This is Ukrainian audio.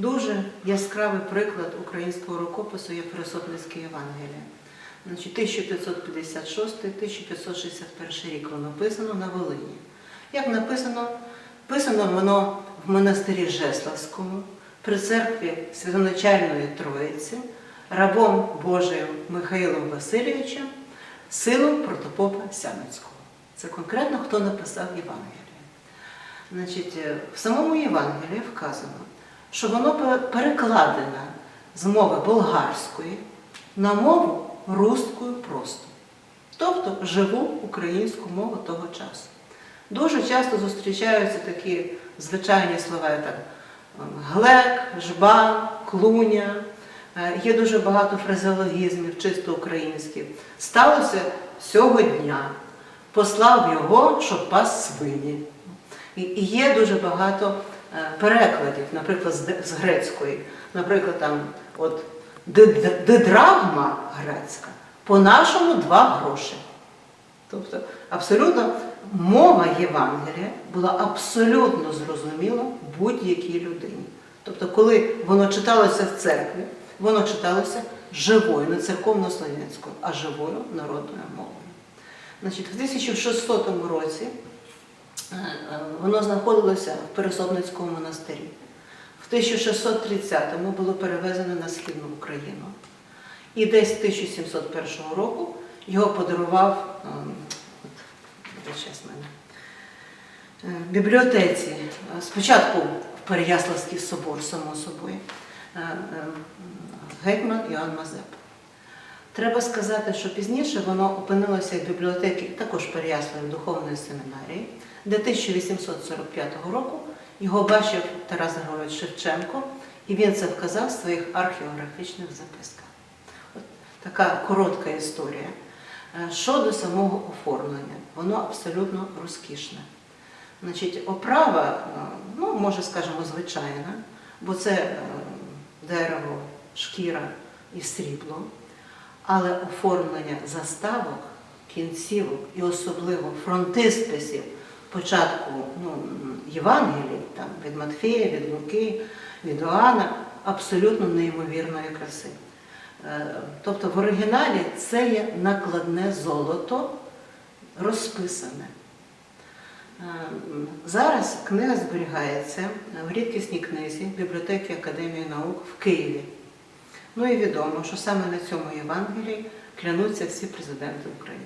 Дуже яскравий приклад українського рукопису є Пересопницьке Євангеліє. 1556-1561 рік воно писано на Волині. Як написано, писано воно в монастирі Жеславському при церкві Святоначальної Троїці рабом Божим Михаїлом Васильовичем, силом протопопа Сямецького. Це конкретно хто написав Євангеліє. Значить, е, в самому Євангелії вказано, що воно пе- перекладено з мови болгарської на мову русскою просто, тобто живу українську мову того часу. Дуже часто зустрічаються такі звичайні слова, як ем, глек, жбан, клуня. Е, Є дуже багато фразеологізмів, чисто українських. Сталося сього дня. Послав його, щоб пас свині. І є дуже багато перекладів, наприклад, з грецької. Наприклад, там от «Ди- дидрагма грецька, по-нашому два гроші. Тобто абсолютно мова Євангелія була абсолютно зрозуміла будь-якій людині. Тобто, коли воно читалося в церкві, воно читалося живою, не церковно-слов'янською, а живою народною мовою. Значить, в 1600 році воно знаходилося в Пересопницькому монастирі. В 1630-му було перевезено на Східну Україну. І десь 1701 року його подарував ем, от, мене, е, бібліотеці. Спочатку в Переяславський собор, само собою, е, е, гетьман Іоанн Мазепа. Треба сказати, що пізніше воно опинилося в бібліотеці також Переяславі духовної семінарії, де 1845 року його бачив Тарас Григорович Шевченко, і він це вказав в своїх археографічних записках. От така коротка історія. Е, Щодо самого оформлення, воно абсолютно розкішне. Значить, оправа, е, ну, може, скажімо, звичайна, бо це е, дерево, шкіра і срібло, але оформлення заставок, кінцівок і особливо фронтисписів початку ну, Євангелії, там, від Матфея, від Луки, від Іоанна, абсолютно неймовірної краси. Е, Тобто в оригіналі це є накладне золото розписане. Е, Зараз книга зберігається в рідкісній книзі бібліотеки Академії наук в Києві. Ну і відомо, що саме на цьому Євангелії клянуться всі президенти України.